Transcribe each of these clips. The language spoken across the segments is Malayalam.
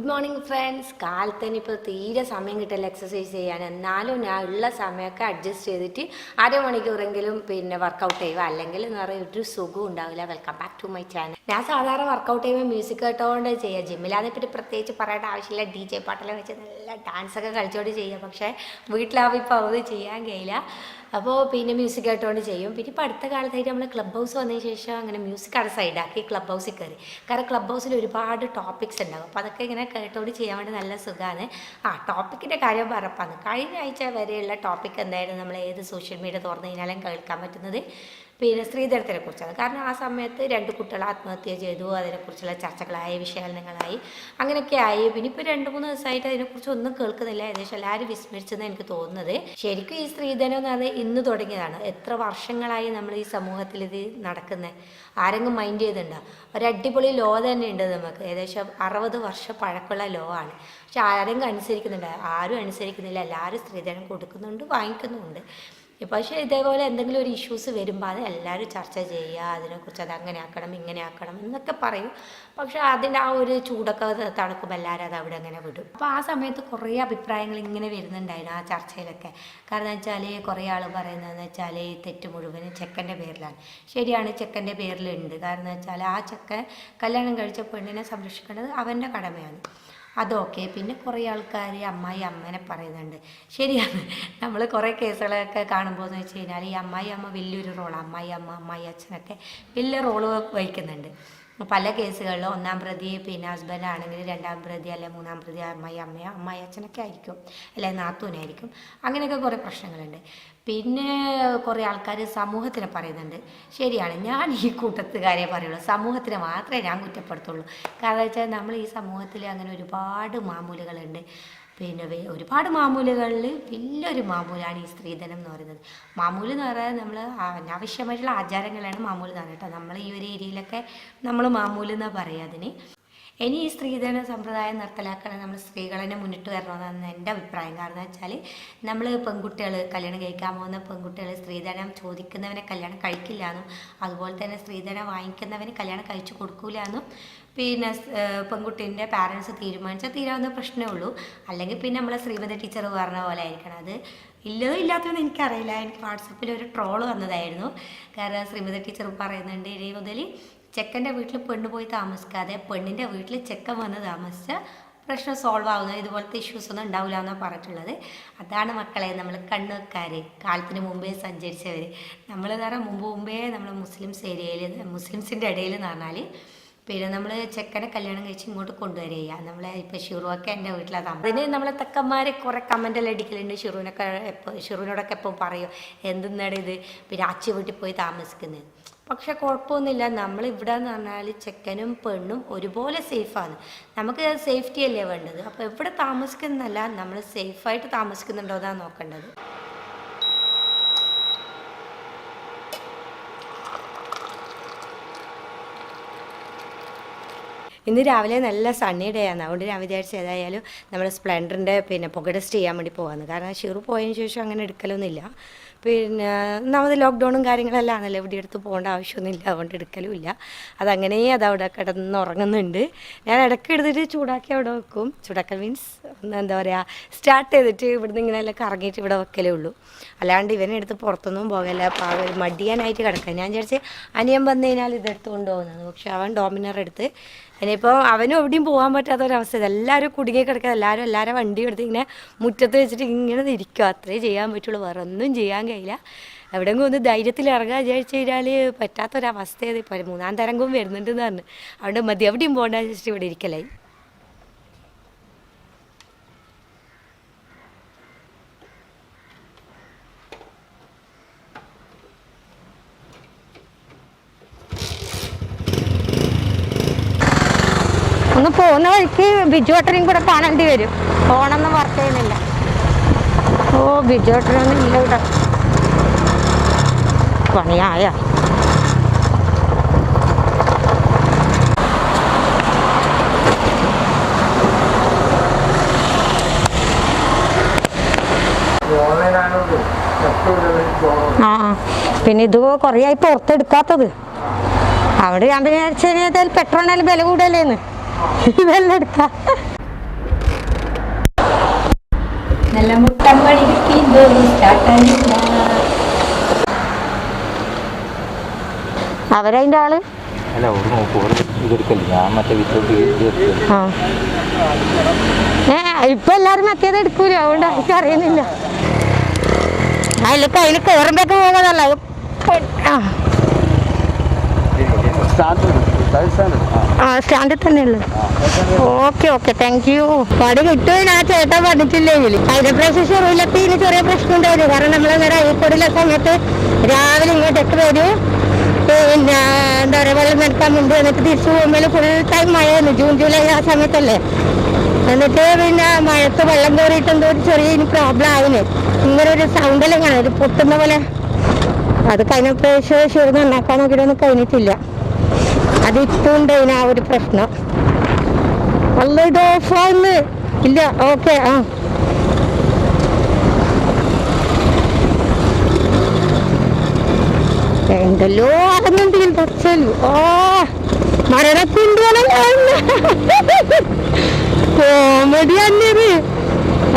ഗുഡ് മോർണിംഗ് ഫ്രണ്ട്സ് കാലത്തന്നെ ഇപ്പോൾ തീരെ സമയം കിട്ടില്ല എക്സസൈസ് ചെയ്യാൻ. എന്നാലും ഞാൻ ഉള്ള സമയമൊക്കെ അഡ്ജസ്റ്റ് ചെയ്തിട്ട് അരമണിക്കൂറെങ്കിലും പിന്നെ വർക്കൗട്ട് ചെയ്യുക. അല്ലെങ്കിൽ എന്ന് പറയുക ഒരു സുഖം ഉണ്ടാവില്ല. Welcome back to my channel ഞാൻ സാധാരണ വർക്കൗട്ട് ചെയ്യുമ്പോൾ മ്യൂസിക് കേട്ടോണ്ട് ചെയ്യുക. പറ്റി പ്രത്യേകിച്ച് പറയേണ്ട ആവശ്യമില്ല. ഡി ജെ പാട്ടെല്ലാം വെച്ച് നല്ല ഡാൻസൊക്കെ കളിച്ചോണ്ട് ചെയ്യുക. പക്ഷേ വീട്ടിലാവുമ്പോൾ ഇപ്പോൾ അത് ചെയ്യാൻ കഴിയില്ല. അപ്പോൾ പിന്നെ മ്യൂസിക് കേട്ടുകൊണ്ട് ചെയ്യും. പിന്നെ ഇപ്പോൾ അടുത്ത കാലത്തായിട്ട് നമ്മൾ ക്ലബ് ഹൗസ് വന്നതിന് ശേഷം അങ്ങനെ മ്യൂസിക് അവിടെ സൈഡാക്കി ക്ലബ് ഹൗസിൽ കയറി കാരണം ക്ലബ് ഹൗസിൽ ഒരുപാട് ടോപ്പിക്സ് ഉണ്ടാകും അപ്പോൾ അതൊക്കെ ഇങ്ങനെ കേട്ടോണ്ട് ചെയ്യാൻ വേണ്ടി നല്ല സുഖമാണ് ആ ടോപ്പിക്കിന്റെ കാര്യം പറപ്പാണ് കഴിഞ്ഞ ആഴ്ച വരെയുള്ള ടോപ്പിക് എന്തായിരുന്നു? നമ്മൾ ഏത് സോഷ്യൽ മീഡിയ തുറന്നു കഴിഞ്ഞാലും കേൾക്കാൻ പറ്റുന്നത്? പിന്നെ സ്ത്രീധനത്തിനെ കുറിച്ചാണ് കാരണം ആ സമയത്ത് രണ്ട് കുട്ടികൾ ആത്മഹത്യ ചെയ്തു അതിനെക്കുറിച്ചുള്ള ചർച്ചകളായി വിശകലനങ്ങളായി അങ്ങനെയൊക്കെ ആയി പിന്നെ ഇപ്പോൾ രണ്ട് മൂന്ന് ദിവസമായിട്ട് അതിനെക്കുറിച്ച് ഒന്നും കേൾക്കുന്നില്ല. ഏകദേശം എല്ലാവരും വിസ്മരിച്ചെന്ന് എനിക്ക് തോന്നുന്നത്. ശരിക്കും ഈ സ്ത്രീധനം എന്ന് പറഞ്ഞാൽ ഇന്ന് തുടങ്ങിയതാണ്. എത്ര വർഷങ്ങളായി നമ്മൾ ഈ സമൂഹത്തിൽ ഇത് നടക്കുന്നത് ആരെങ്കിലും മൈൻഡ് ചെയ്തിട്ടുണ്ടോ? ഒരു അടിപൊളി ലോ തന്നെ ഉണ്ട് നമുക്ക്. ഏകദേശം അറുപത് വർഷം പഴക്കമുള്ള ലോ ആണ്. പക്ഷെ ആരെങ്കിലും അനുസരിക്കുന്നുണ്ട്? ആരും അനുസരിക്കുന്നില്ല. എല്ലാവരും സ്ത്രീധനം കൊടുക്കുന്നുണ്ട് വാങ്ങിക്കുന്നുമുണ്ട്. പക്ഷേ ഇതേപോലെ എന്തെങ്കിലും ഒരു ഇഷ്യൂസ് വരുമ്പോൾ അത് എല്ലാവരും ചർച്ച ചെയ്യുക അതിനെക്കുറിച്ച് അത് അങ്ങനെ ആക്കണം ഇങ്ങനെ ആക്കണം എന്നൊക്കെ പറയും. പക്ഷെ അതിന്റെ ആ ഒരു ചൂടൊക്കെ തണുക്കുമ്പോൾ എല്ലാവരും അത് അവിടെ അങ്ങനെ വിടും. അപ്പോൾ ആ സമയത്ത് കുറേ അഭിപ്രായങ്ങൾ ഇങ്ങനെ വരുന്നുണ്ടായിരുന്നു ആ ചർച്ചയിലൊക്കെ. കാരണം വെച്ചാൽ കുറേ ആൾ പറയുന്നതെന്ന് വെച്ചാൽ തെറ്റ് മുഴുവനും ചെക്കന്റെ പേരിലാണ്. ശരിയാണ് ചെക്കന്റെ പേരിലുണ്ട്. കാരണം വെച്ചാൽ ആ ചെക്കൻ കല്യാണം കഴിച്ച പെണ്ണിനെ സംരക്ഷിക്കേണ്ടത് അവന്റെ കടമയാണ്. അതൊക്കെ. പിന്നെ കുറേ ആൾക്കാർ അമ്മായി അമ്മേനെ പറയുന്നുണ്ട്. ശരിയാണ്. നമ്മൾ കുറേ കേസുകളൊക്കെ കാണുമ്പോൾ എന്ന് വെച്ച് കഴിഞ്ഞാൽ ഈ അമ്മായി അമ്മ വലിയൊരു റോളാണ് അമ്മായി അമ്മ അമ്മായി അച്ഛനൊക്കെ വലിയ റോൾ വഹിക്കുന്നുണ്ട്. പല കേസുകളിലും ഒന്നാം പ്രതി പിന്നെ ഹസ്ബൻഡ് ആണെങ്കിൽ രണ്ടാം പ്രതി അല്ലെ മൂന്നാം പ്രതി അമ്മായി അമ്മയോ അമ്മായി അച്ഛനൊക്കെ ആയിരിക്കും അല്ലെ നാത്തൂനായിരിക്കും. അങ്ങനെയൊക്കെ കുറേ പ്രശ്നങ്ങളുണ്ട്. പിന്നെ കുറേ ആൾക്കാർ സമൂഹത്തിനെ പറയുന്നുണ്ട്. ശരിയാണ് ഞാൻ ഈ കൂട്ടത്തുകാരെ പറയുള്ളൂ. സമൂഹത്തിനെ മാത്രമേ ഞാൻ കുറ്റപ്പെടുത്തുള്ളൂ. കാരണം വെച്ചാൽ നമ്മൾ ഈ സമൂഹത്തിൽ അങ്ങനെ ഒരുപാട് മാമൂലുകളുണ്ട്. പിന്നെ ഒരുപാട് മാമൂലുകളിൽ വലിയൊരു മാമൂലാണ് ഈ സ്ത്രീധനം എന്ന് പറയുന്നത്. മാമൂൽ എന്ന് പറയാൻ നമ്മൾ അനാവശ്യമായിട്ടുള്ള ആചാരങ്ങളാണ് മാമൂൽ എന്ന് പറയുന്നത് നമ്മൾ ഈ ഒരു ഏരിയയിലൊക്കെ നമ്മൾ മാമൂൽ എന്നാണ് പറയുക അതിന്. ഇനി ഈ സ്ത്രീധന സമ്പ്രദായം നിർത്തലാക്കാൻ നമ്മൾ സ്ത്രീകൾ തന്നെ മുന്നിട്ട് വരണമെന്നാണ് എന്റെ അഭിപ്രായം. കാരണം വെച്ചാൽ നമ്മൾ പെൺകുട്ടികൾ കല്യാണം കഴിക്കാൻ പോകുന്ന പെൺകുട്ടികൾ സ്ത്രീധനം ചോദിക്കുന്നവനെ കല്യാണം കഴിക്കില്ല എന്നും അതുപോലെ തന്നെ സ്ത്രീധനം വാങ്ങിക്കുന്നവന് കല്യാണം കഴിച്ചു കൊടുക്കില്ല എന്നും പിന്നെ പെൺകുട്ടീന്റെ പാരൻസ് തീരുമാനിച്ചാൽ തീരാവുന്ന പ്രശ്നമേ ഉള്ളൂ. അല്ലെങ്കിൽ പിന്നെ നമ്മളെ ശ്രീമതി ടീച്ചർ പറഞ്ഞ പോലെ ആയിരിക്കണം. അത് ഇല്ലതോ ഇല്ലാത്തതെന്ന് എനിക്കറിയില്ല. എനിക്ക് വാട്സപ്പിൽ ഒരു ട്രോൾ വന്നതായിരുന്നു. കാരണം ശ്രീമതി ടീച്ചർ പറയുന്നുണ്ട് ഇനി മുതൽ ചെക്കന്റെ വീട്ടിൽ പെണ്ണ് പോയി താമസിക്കാതെ പെണ്ണിന്റെ വീട്ടിൽ ചെക്കൻ വന്ന് താമസിച്ച പ്രശ്നം സോൾവ് ആവുന്നത് ഇതുപോലത്തെ ഇഷ്യൂസ് ഒന്നും ഉണ്ടാവില്ല എന്നാണ് പറഞ്ഞിട്ടുള്ളത്. അതാണ് മക്കളെ നമ്മൾ കണ്ണുക്കാർ കാലത്തിന് മുമ്പേ സഞ്ചരിച്ചവർ നമ്മൾ എന്ന് പറഞ്ഞാൽ മുമ്പ് മുമ്പേ നമ്മൾ മുസ്ലിംസ് ഏരിയയിൽ മുസ്ലിംസിന്റെ ഇടയിൽ എന്ന് പറഞ്ഞാൽ പിന്നെ നമ്മൾ ചെക്കനെ കല്യാണം കഴിച്ച് ഇങ്ങോട്ട് കൊണ്ടുവരിക നമ്മൾ ഇപ്പോൾ ഷിറുവൊക്കെ എന്റെ വീട്ടിലാണ് താമസം അതിന് നമ്മളെ തക്കന്മാരെ കുറേ കമന്റെല്ലാം അടിക്കലുണ്ട് ഷിറുവിനൊക്കെ എപ്പോൾ ഷിറുവിനോടൊക്കെ എപ്പോൾ പറയും എന്തെന്നാണ് ഇത്? പിന്നെ അച്ഛ വീട്ടിൽ പോയി താമസിക്കുന്നത് പക്ഷെ കുഴപ്പമൊന്നുമില്ല നമ്മൾ ഇവിടെ എന്ന് പറഞ്ഞാൽ ചെക്കനും പെണ്ണും ഒരുപോലെ സേഫാണ് നമുക്ക് സേഫ്റ്റി അല്ലേ വേണ്ടത്? അപ്പോൾ എവിടെ താമസിക്കുന്നതല്ല നമ്മൾ സേഫായിട്ട് താമസിക്കുന്നുണ്ടോ എന്നാണ് നോക്കേണ്ടത്. ഇന്ന് രാവിലെ നല്ല സണ്ണി ഡേ ആണ്. അതുകൊണ്ട് ഞാൻ വിചാരിച്ചു ഏതായാലും നമ്മൾ സ്പ്ലെൻഡറിന്റെ പിന്നെ പുക ടെസ്റ്റ് ചെയ്യാൻ വേണ്ടി പോകാമെന്ന് കാരണം ഷിറു പോയതിന് ശേഷം അങ്ങനെ എടുക്കലൊന്നുമില്ല. പിന്നെ ഒന്നാമത് ലോക്ക്ഡൗണും കാര്യങ്ങളെല്ലാം ആണല്ലോ. ഇവിടെ എടുത്ത് പോകേണ്ട ആവശ്യമൊന്നുമില്ല. അതുകൊണ്ട് എടുക്കലും ഇല്ല അതങ്ങനെ കിടന്ന് ഉറങ്ങുന്നുണ്ട്. ഞാൻ ഇടയ്ക്ക് എടുത്തിട്ട് ചൂടാക്കി അവിടെ വെക്കും. ചൂടാക്കൽ മീൻസ് എന്താ പറയുക സ്റ്റാർട്ട് ചെയ്തിട്ട് ഇവിടുന്ന് ഇങ്ങനെയല്ല കറങ്ങിയിട്ട് ഇവിടെ വെക്കലേ ഉള്ളൂ. അല്ലാണ്ട് ഇവനെ എടുത്ത് പുറത്തൊന്നും പോകല്ല. പാവ മടിയാനായിട്ട് കിടക്കാം. ഞാൻ വിചാരിച്ച് അനിയൻ വന്നു കഴിഞ്ഞാൽ ഇതെടുത്ത് കൊണ്ടുപോകുന്നത് പക്ഷെ അവൻ ഡോമിനർ എടുത്ത് ഇനിയിപ്പോൾ അവനും എവിടെയും പോകാൻ പറ്റാത്ത ഒരവസ്ഥ എല്ലാവരും കുടുങ്ങി കിടക്കുക എല്ലാവരും എല്ലാവരും വണ്ടി എടുത്ത് ഇങ്ങനെ മുറ്റത്ത് വെച്ചിട്ട് ഇങ്ങനെ ഇരിക്കുക അത്രേ ചെയ്യാൻ പറ്റുള്ളൂ. വേറെ ഒന്നും ചെയ്യാൻ കഴിയില്ല. എവിടെയെങ്കിലും ഒന്ന് ധൈര്യത്തിൽ ഇറങ്ങാൻ വിചാരിച്ചു കഴിഞ്ഞാൽ പറ്റാത്തൊരവസ്ഥയത് ഇപ്പോൾ മൂന്നാം തരംഗവും വരുന്നുണ്ടെന്ന് പറഞ്ഞു. അവിടെ മതി. എവിടെയും പോകണ്ട ഇവിടെ ഇരിക്കലായി ഒന്ന് പോകുന്ന ബിജു ഓട്ടറിയും കൂടെ കാണേണ്ടി വരും. ഫോണൊന്നും വർക്ക് ചെയ്യുന്നില്ല. ഓ ബിജു ഓട്ടറിയൊന്നും ഇല്ല ഇവിടെ. പണിയായ? ആ. പിന്നെ ഇത് കുറേ ആയി പുറത്തെടുക്കാത്തത്. അവിടെ ഞാൻ വിചാരിച്ചു പെട്രോളിനാലും വില കൂടല്ലേന്ന് ഇതെല്ലാം എടുക്കാം നല്ല അവരതിന്റെ ആൾ? അല്ല ഒരു നോക്കൂ ഒരു ഇതെടുക്കല്ലേ ഞാൻ മറ്റേ വിത്തൗട്ട് ഏ ഇപ്പൊ എല്ലാരും മറ്റേത് എടുക്കൂല? അതുകൊണ്ട് എനിക്ക് അറിയുന്നില്ല. അതിൽ കയ്യിൽ കയറുമ്പോഴൊക്കെ പോകുന്നതല്ല. ആ. ആ സ്റ്റാൻഡിൽ തന്നെ ഉള്ളത് ഓക്കെ ഓക്കെ. താങ്ക് യു പടി കിട്ടുമെന്ന് ആ ചേട്ടാ പറഞ്ഞിട്ടില്ലെങ്കിൽ പ്രാവശ്യം ചെറുവിലൊക്കെ ഇനി ചെറിയ പ്രശ്നം ഉണ്ടായിരുന്നു കാരണം നമ്മളങ്ങനെ അഴിക്കോടിലെ സമയത്ത് രാവിലെ ഇങ്ങോട്ടൊക്കെ വരും. പിന്നെ എന്താ പറയുക വെള്ളം നനക്കാൻ മുമ്പ് എന്നിട്ട് തിരിച്ചു പോകുമ്പോൾ ഫുൾ ടൈം മഴയായിരുന്നു ജൂൺ ജൂലൈ ആ സമയത്തല്ലേ. എന്നിട്ട് പിന്നെ മഴത്ത് വെള്ളം കയറിയിട്ട് എന്തോ ഒരു ചെറിയ പ്രോബ്ലം ആയിന് ഇങ്ങനെ ഒരു സൗണ്ടെല്ലാം കാണാം ഒരു പൊട്ടുന്ന പോലെ. അത് കഴിഞ്ഞ പ്രാവശ്യം ശരി നന്നാക്കാൻ നോക്കിയിട്ടൊന്നും കഴിഞ്ഞിട്ടില്ല. അത് ഉണ്ട് ആ ഒരു പ്രശ്നം. ഇത് ഓഫാന്ന് ഇല്ല ഓക്കെ ആ. എന്തല്ലോ ആകുന്നുണ്ട് പച്ചല്ലു ഓ മരണക്കുണ്ടല്ലോ കോമഡി അന്നത്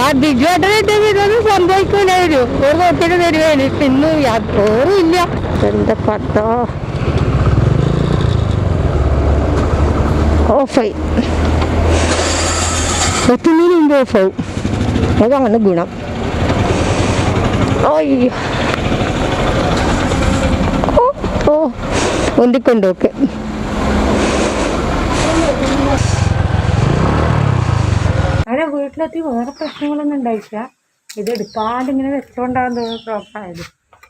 ആ ബിജുവായിട്ട് ഇതൊന്നും സംഭവിക്കൂലായിരുന്നു. ഒരു നോക്കിയിട്ട് തരുവാണ്. പിന്നെ ഇല്ല എന്താ പത്തോ ഓഫായി. എത്തുന്നതിന് മുമ്പ് ഓഫാവും. അതാണ് ഗുണം അയ്യോ. ഓ ഒന്തിക്കൊണ്ടോക്കെ അങ്ങനെ വീട്ടിലെത്തി വേറെ പ്രശ്നങ്ങളൊന്നും ഉണ്ടായിട്ടില്ല. ഇത് എടുക്കാണ്ട് ഇങ്ങനെ വെച്ചോണ്ടാകുന്ന പ്രോബ്ലമായത്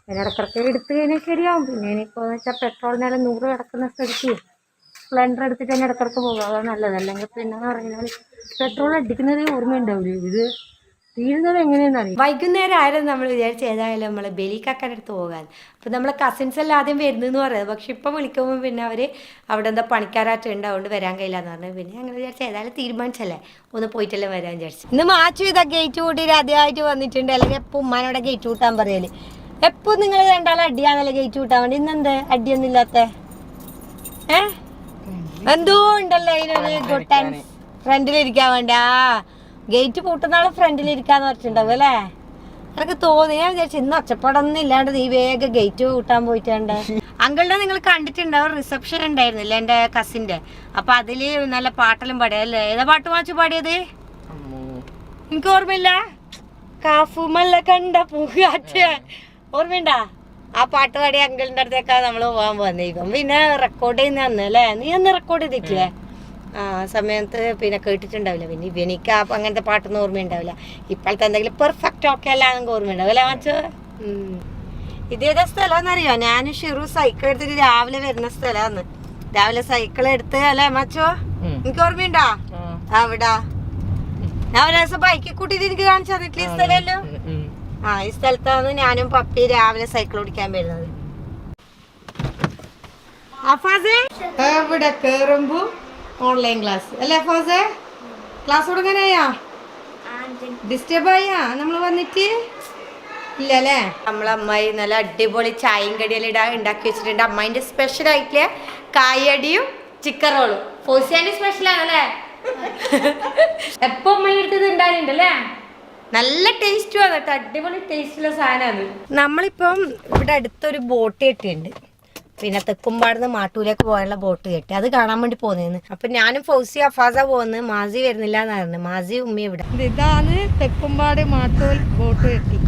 പിന്നെ ഇടക്കിടക്ക് എടുത്ത് കഴിഞ്ഞാൽ ശരിയാവും. പിന്നെ ഇനിയിപ്പോൾ വെച്ചാൽ പെട്രോളിനെല്ലാം നൂറ് കിടക്കുന്ന സ്ഥലത്ത് സ്പ്ലെൻഡർ എടുത്തിട്ട് തന്നെ ഇടക്കിടക്ക് പോകുക അതാണ് നല്ലത്. അല്ലെങ്കിൽ പിന്നെ എന്ന് പറഞ്ഞാൽ പെട്രോൾ അടിക്കുന്നതേ ഓർമ്മയുണ്ടാവില്ല ഇത് തീരുന്നത് എങ്ങനെയാണെന്ന് അറിയാം വൈകുന്നേരം ആയിരുന്നു നമ്മൾ വിചാരിച്ച ഏതായാലും നമ്മൾ ബലിക്കാക്കന്റെ അടുത്ത് പോകാൻ. അപ്പം നമ്മളെ കസിൻസ് എല്ലാം ആദ്യം വരുന്നു എന്ന് പറയുന്നത്. പക്ഷെ ഇപ്പം വിളിക്കുമ്പോൾ പിന്നെ അവർ അവിടെ എന്താ പണിക്കാരായിട്ട് ഉണ്ട് അതുകൊണ്ട് വരാൻ കഴിയില്ല എന്ന് പറഞ്ഞു. പിന്നെ അങ്ങനെ വിചാരിച്ചാൽ ഏതായാലും തീരുമാനിച്ചല്ലേ? ഒന്ന് പോയിട്ടല്ലേ വരാൻ വിചാരിച്ചു. ഇന്ന് മാച്ചു ഇതാ ഗേറ്റ് കൂട്ടിയിട്ട് ആദ്യമായിട്ട് വന്നിട്ടുണ്ട്. അല്ലെങ്കിൽ എപ്പോൾ ഉമ്മാനോടെ ഗേറ്റ് കൂട്ടാൻ പറയൽ. എപ്പോൾ നിങ്ങൾ രണ്ടാളും അടിയാന്നല്ലേ ഗേറ്റ് കൂട്ടാൻ വേണ്ടി? ഇന്നെന്ത്? അടിയൊന്നും ഇല്ലാത്ത? ഏ? എന്തോ ഉണ്ടല്ലോ അതിനൊരു ഗുഡ് ഫ്രണ്ടിലിരിക്കാൻ വേണ്ടി. ആ ഗേറ്റ് പൂട്ടുന്ന ഫ്രണ്ടിൽ ഫ്രണ്ടിലിരിക്കാന്ന് പറഞ്ഞിട്ടുണ്ടാവും അല്ലേ? എനിക്ക് തോന്നി. ഞാൻ വിചാരിച്ചു ഇന്ന് ഒച്ചപ്പാടൊന്നും ഇല്ലാണ്ട് നീ വേഗം ഗേറ്റ് കൂട്ടാൻ പോയിട്ടുണ്ട്. അങ്കളുടെ നിങ്ങൾ കണ്ടിട്ടുണ്ടാവും റിസപ്ഷൻ ഉണ്ടായിരുന്നില്ല എന്റെ കസിന്റെ അപ്പൊ അതിൽ നല്ല പാട്ടെല്ലാം പാടിയല്ലേ ഏതാ പാട്ട് വാച്ചു പാടിയത്? എനിക്ക് ഓർമ്മയില്ല? കാഫുമല്ല കണ്ട പൂക്കാറ്റ് ഓർമ്മയുണ്ടാ? ആ പാട്ട് പാടിയ അങ്കിളിന്റെ അടുത്തേക്കാ നമ്മൾ പോകാൻ പോകുന്നത് ഇപ്പം പിന്നെ റെക്കോർഡ് ചെയ്യുന്ന അന്ന് അല്ലേ? നീ അന്ന് റെക്കോർഡ് ചെയ്തിട്ടില്ലേ? ആ സമയത്ത് പിന്നെ കേട്ടിട്ടുണ്ടാവില്ല. പിന്നെ ഇവനിക്ക് ആ അങ്ങനത്തെ പാട്ടൊന്നും ഓർമ്മയുണ്ടാവില്ല. ഇപ്പോഴത്തെ എന്തെങ്കിലും പെർഫെക്റ്റ് ഓക്കെ അല്ല എന്നൊക്കെ ഓർമ്മയുണ്ടാവും. അല്ലേ മാച്ചോ? ഇതേതാ സ്ഥലം എന്നറിയോ ഞാൻ ഷിറു സൈക്കിൾ എടുത്തിട്ട് രാവിലെ വരുന്ന സ്ഥലമാണ്. രാവിലെ സൈക്കിൾ എടുത്ത് അല്ലേ മാച്ചോ? എനിക്ക് ഓർമ്മയുണ്ടോ? അവിടാ ഞാൻ ഒരു ദിവസം ബൈക്കിൽ കൂട്ടിയിട്ട് എനിക്ക് കാണിച്ചു തന്നിട്ടില്ല സ്ഥലമല്ലോ? ആ ഈ സ്ഥലത്താണ് ഞാനും പപ്പി രാവിലെ സൈക്കിൾ ഓടിക്കാൻ വരുന്നത്. അഫാസെ എവിടെ കേറുമ്പോ ഓൺലൈൻ ക്ലാസ് അല്ലേ അഫാസെ ക്ലാസ് തുടങ്ങാനായാ? ഡിസ്റ്റർബ് ആയാ? നമ്മൾ വന്നിട്ട്? ഇല്ല അല്ലേ നമ്മളെ അമ്മായി നല്ല അടിപൊളി ചായയും കടിയെല്ലാം ഇടാ ഉണ്ടാക്കി വെച്ചിട്ടുണ്ട്. അമ്മായിന്റെ സ്പെഷ്യൽ ആയിട്ടുള്ള കായടിയും ചിക്കൻ റോളും ഫോസിയാന്റെ സ്പെഷ്യൽ ആണല്ലേ? എപ്പോ അമ്മയുടെ അടുത്ത് ഉണ്ടായിട്ടുണ്ട് അല്ലേ? നല്ല ടേസ്റ്റും ആണ് കേട്ടോ. അടിപൊളി ടേസ്റ്റുള്ള സാധനമാണ് നമ്മളിപ്പം ഇവിടെ അടുത്തൊരു ബോട്ട് കെട്ടിയുണ്ട് പിന്നെ തെക്കുംപാടുന്ന് മാട്ടൂലേക്ക് പോകാനുള്ള ബോട്ട് കെട്ടി. അത് കാണാൻ വേണ്ടി പോന്നേന്ന്. അപ്പൊ ഞാനും ഫൗസി അഫാസ പോകുന്നത് മാസി വരുന്നില്ല എന്നായിരുന്നു മാസി ഉമ്മി ഇവിടെ. ഇതാണ് തെക്കുംപാട് മാട്ടൂൽ ബോട്ട് കെട്ടി.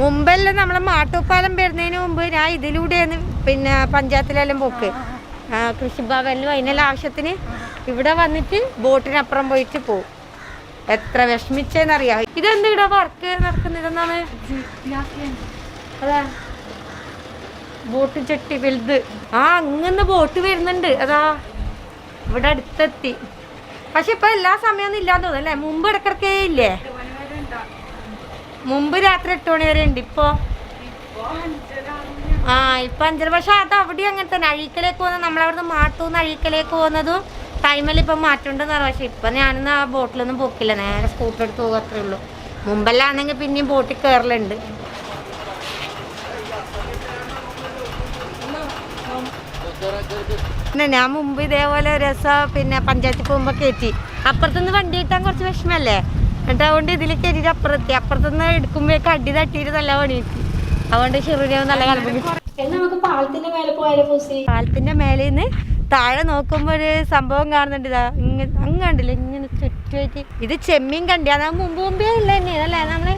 മുമ്പെല്ലാം നമ്മളെ മാട്ടൂപ്പാലം വരുന്നതിന് മുമ്പ് ഞാൻ ഇതിലൂടെയാണ് പിന്നെ പഞ്ചായത്തിലെല്ലാം പോക്ക്. കൃഷിഭവനിലും അതിനെല്ലാം ആവശ്യത്തിന് ഇവിടെ വന്നിട്ട് ബോട്ടിനപ്പുറം പോയിട്ട് പോകും എത്ര വിഷമിച്ചെന്നറിയാം? ഇതെന്ത് ഇവിടെ വർക്ക് നടക്കുന്നതെന്നാണ് അതാ. ബോട്ട് ചെട്ടി വലുത്. ആ അങ്ങനെ ബോട്ട് വരുന്നുണ്ട്. അതാ. ഇവിടെ അടുത്തെത്തി. പക്ഷെ ഇപ്പൊ എല്ലാ സമയമൊന്നും ഇല്ലാന്ന് തോന്നുന്നു അല്ലേ? മുമ്പ് ഇടക്കിടക്കേ ഇല്ലേ? മുമ്പ് രാത്രി എട്ട് മണി വരെ ഉണ്ട്. ഇപ്പോ? ആ ഇപ്പൊ അഞ്ചര. പക്ഷെ അത് അവിടെ അങ്ങനെ തന്നെ. അഴീക്കലേക്ക് പോകുന്നത് നമ്മളവിടുന്ന് മാട്ടൂന്ന് അഴീക്കലേക്ക് പോകുന്നതും ടൈമിൽ ഇപ്പം മാറ്റമുണ്ടെന്ന് പറയാം പക്ഷെ ഇപ്പൊ ഞാനൊന്നും ആ ബോട്ടിലൊന്നും പോക്കില്ല. നേരെ സ്കൂട്ടർ എടുത്ത് പോകുക അത്രേ ഉള്ളൂ. മുമ്പല്ലാന്നെങ്കിൽ പിന്നെയും ബോട്ടിൽ കയറലുണ്ട്. പിന്നെ ഞാൻ മുമ്പ് ഇതേപോലെ രസം പിന്നെ പഞ്ചായത്തിൽ പോകുമ്പോ കയറ്റി അപ്പുറത്തുനിന്ന് വണ്ടി കിട്ടാൻ കുറച്ച് വിഷമല്ലേ? എന്നിട്ട് അതുകൊണ്ട് ഇതിൽ കയറ്റിട്ട് അപ്പുറത്തി അപ്പുറത്തുനിന്ന് എടുക്കുമ്പോഴേക്ക് അടി തട്ടിയിട്ട് നല്ല പണി അതുകൊണ്ട് ഷെറിനെ നല്ല കാലം നമുക്ക് പാലത്തിന്റെ മേലെ പോയാലോ പാലത്തിന്റെ മേലെ നിന്ന് താഴെ നോക്കുമ്പോ ഒരു സംഭവം കാണുന്നുണ്ട് ഇതാ. ഇങ്ങനെ അങ്ങ് കണ്ടില്ല? ഇങ്ങനെ ചുറ്റുമായിട്ട് ഇത് ചെമ്മീൻ കണ്ടി അതാ മുമ്പ് മുമ്പേ ഉള്ള തന്നെയാണ്. അല്ലേ? നമ്മൾ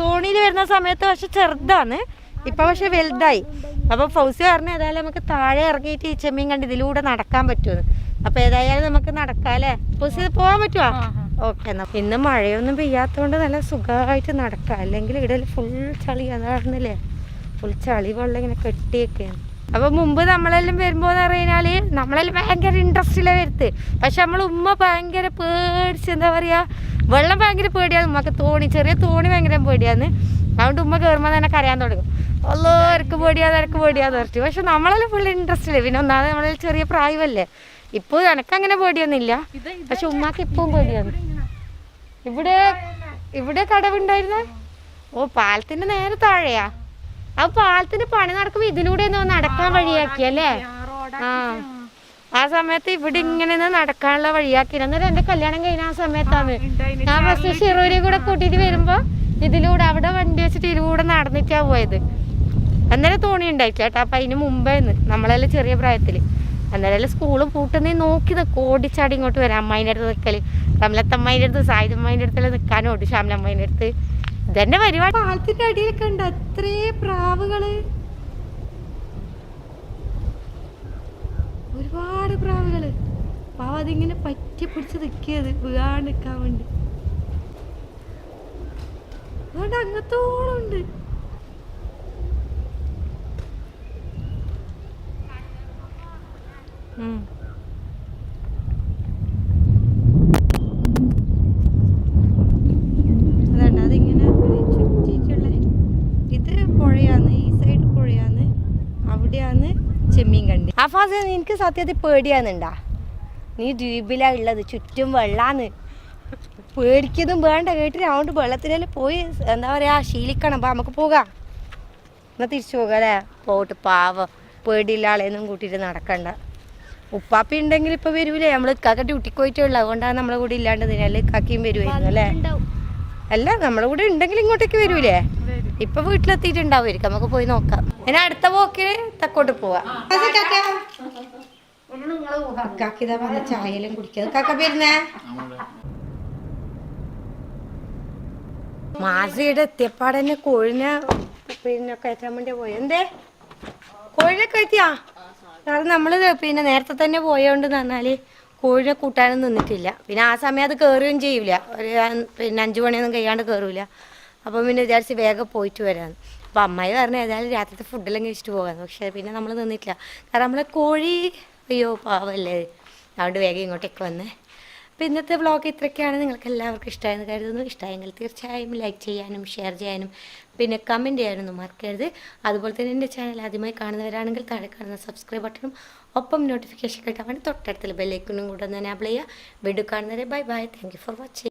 തോണിയിൽ വരുന്ന സമയത്ത് പക്ഷെ ചെറുതാണ്. ഇപ്പൊ പക്ഷെ വലുതായി. അപ്പൊ ഫൗസി പറഞ്ഞ ഏതായാലും നമുക്ക് താഴെ ഇറങ്ങിയിട്ട് ഈ ചെമ്മീൻ കണ്ടി ഇതിലൂടെ നടക്കാൻ പറ്റുമെന്ന്. അപ്പൊ ഏതായാലും നമുക്ക് നടക്കാം അല്ലേ? ഫൗസി പോവാൻ പറ്റുമോ ഓക്കെ എന്നാ. ഇന്ന് മഴയൊന്നും പെയ്യാത്തോണ്ട് നല്ല സുഖമായിട്ട് നടക്കാം. അല്ലെങ്കിൽ ഇവിടെ ഫുൾ ചളി. അതാണെന്നില്ലേ ഫുൾ ചളി വെള്ളം ഇങ്ങനെ കെട്ടിയൊക്കെയാണ് അപ്പൊ മുമ്പ് നമ്മളെല്ലാം വരുമ്പോ എന്ന് പറഞ്ഞാൽ നമ്മളെല്ലാം ഭയങ്കര ഇൻട്രസ്റ്റിലെ വരുത്ത്. പക്ഷെ നമ്മൾ ഉമ്മ ഭയങ്കര പേടിച്ച് എന്താ പറയാ വെള്ളം ഭയങ്കര പേടിയാണ് ഉമ്മക്ക്. തോണി ചെറിയ തോണി ഭയങ്കര പേടിയാന്ന് അതുകൊണ്ട് ഉമ്മ കയറുമ്പോൾ തന്നെ കരയാൻ തുടങ്ങും. അല്ലോ പേടിയാ എനക്ക് പേടിയാന്ന് പറഞ്ഞു പക്ഷെ നമ്മളെല്ലാം ഫുൾ ഇൻട്രസ്റ്റില്ലേ പിന്നെ ഒന്നാമത് നമ്മളെ ചെറിയ പ്രായമല്ലേ. ഇപ്പോൾ എനക്കങ്ങനെ പേടിയൊന്നുമില്ല. പക്ഷെ ഉമ്മക്ക് ഇപ്പവും പേടിയാണ്. ഇവിടെ ഇവിടെ കടവുണ്ടായിരുന്നേ? ഓ പാലത്തിന്റെ നേരെ താഴെയാ. ആ പാലത്തിന്റെ പണി നടക്കുമ്പോ ഇതിലൂടെ ഒന്ന് നടക്കാൻ വഴിയാക്കിയല്ലേ ആ. ആ. സമയത്ത് ഇവിടെ ഇങ്ങനെ നടക്കാനുള്ള വഴിയാക്കി. എന്നിട്ട് എന്റെ കല്യാണം കഴിഞ്ഞ ആ സമയത്താണ്. ഞാൻ ബസ് ഷിറൂരി കൂടെ കൂട്ടിട്ട് വരുമ്പോ ഇതിലൂടെ അവിടെ വണ്ടി വെച്ചിട്ട് ഇതിലൂടെ നടന്നിട്ടാ പോയത്. അന്നേരം തോണി ഉണ്ടായിട്ടില്ല കേട്ടോ. അപ്പൊ അതിന് മുമ്പായിരുന്നു നമ്മളെല്ലാം ചെറിയ പ്രായത്തിൽ. അന്നേരം സ്കൂൾ പൂട്ടുന്നേ നോക്കി നിൽക്കും ഓടിച്ചാടി ഇങ്ങോട്ട് വരാം. അമ്മേന്റെ അടുത്ത് നിൽക്കൽ റംലത്തമ്മേന്റെ അടുത്ത് സായുധമ്മേന്റെ അടുത്തെല്ലാം നിൽക്കാനോട് ശ്യാമലമ്മേന്റെ അടുത്ത്. ഇതെന്നെ പരിപാടി. പാലത്തിന്റെ അടിയിലൊക്കെ ഉണ്ട്. അത്രേ പ്രാവുകൾ. ഒരുപാട് പ്രാവുകൾ. പാവ അതിങ്ങനെ പറ്റി പിടിച്ച് നിൽക്കിയത് വീഴാണ്ട് നിൽക്കാൻ വേണ്ടി. അതുകൊണ്ട് അങ്ങത്തോളം ഉണ്ട്. ഉം. അതുണ്ട് അതിങ്ങനെ ചുറ്റിയിട്ടുള്ള ഇത് പുഴയാന്ന് ഈ സൈഡ് പുഴയാന്ന് അവിടെയാന്ന് ചെമ്മീൻ കണ്ടി എനിക്ക് സത്യത്തിൽ പേടിയാന്നുണ്ടാ. നീ ദ്വീപിലാ ഉള്ളത് ചുറ്റും വെള്ളാന്ന്. പേടിക്കതും വേണ്ട കേട്ടിട്ട് അതുകൊണ്ട് വെള്ളത്തിലെല്ലാം പോയി എന്താ പറയാ ശീലിക്കണം. അപ്പൊ നമുക്ക് പോകാം. എന്നാ തിരിച്ചു പോകാല്ലേ? പോട്ട് പാവം പേടിയില്ല ആളെയൊന്നും കൂട്ടിയിട്ട് നടക്കണ്ട. ഉപ്പാപ്പി ഉണ്ടെങ്കിൽ ഇപ്പൊ വരൂലേ? നമ്മൾ ഇക്കാക്ക ഡ്യൂട്ടിക്ക് പോയിട്ടുള്ള അതുകൊണ്ടാണ് നമ്മളെ കൂടെ ഇല്ലാണ്ട് അല്ലെ ഇക്കാക്കിയും വരുമായിരുന്നു അല്ലേ? അല്ല നമ്മളെ കൂടെ ഉണ്ടെങ്കിൽ ഇങ്ങോട്ടേക്ക് വരൂലേ? ഇപ്പൊ വീട്ടിലെത്തിയിട്ടുണ്ടാവുമായിരിക്കും. നമുക്ക് പോയി നോക്കാം. ഇനി അടുത്ത പോക്കിന് തെക്കോട്ട് പോവാം. കാക്കിതാ വന്ന ചായലും കുടിക്കാതെ കാക്ക വരുന്നേ? മാസിയുടെ എത്തിയപ്പാടന്നെ കോഴിനെ പിന്നെ കയറ്റാൻ വേണ്ടി പോയി. എന്തേ? കോഴിനെ കയറ്റിയാ? കാരണം നമ്മൾ പിന്നെ നേരത്തെ തന്നെ പോയോണ്ട് പറഞ്ഞാൽ കോഴിനെ കൂട്ടാനും നിന്നിട്ടില്ല. പിന്നെ ആ സമയം അത് കയറുകയും ചെയ്യൂല. ഒരു പിന്നെ അഞ്ചു മണിയൊന്നും കഴിയാണ്ട് കയറൂല അപ്പം പിന്നെ വിചാരിച്ച് വേഗം പോയിട്ട് വരാമെന്ന് അപ്പം അമ്മായി പറഞ്ഞു ഏതായാലും രാത്രിത്തെ ഫുഡെല്ലാം കഴിച്ചിട്ട് പോകാമെന്ന് പക്ഷെ പിന്നെ നമ്മൾ നിന്നിട്ടില്ല. കാരണം നമ്മളെ കോഴി അയ്യോ പാവല്ലേ. അതുകൊണ്ട് വേഗം ഇങ്ങോട്ടേക്ക് വന്നേ. അപ്പോൾ ഇന്നത്തെ വ്ളോഗ് ഇത്രയൊക്കെയാണ് നിങ്ങൾക്ക് എല്ലാവർക്കും ഇഷ്ടമായെന്ന് കരുതുന്നു. ഇഷ്ടമായെങ്കിൽ തീർച്ചയായും ലൈക്ക് ചെയ്യാനും ഷെയർ ചെയ്യാനും പിന്നെ കമന്റ് ചെയ്യാനൊന്നും മറക്കരുത്. അതുപോലെ തന്നെ എന്റെ ചാനൽ ആദ്യമായി കാണുന്നവരാണെങ്കിൽ താഴെ കാണുന്ന സബ്സ്ക്രൈബ് ബട്ടണും ഒപ്പം നോട്ടിഫിക്കേഷൻ കിട്ടാൻ വേണ്ടി തൊട്ടടുത്തുള്ള ബെല്ലൈക്കണും കൂടെ ഒന്ന് എനാബിൾ ചെയ്യുക. വീഡിയോ കാണുന്നവരെ bye bye thank for watching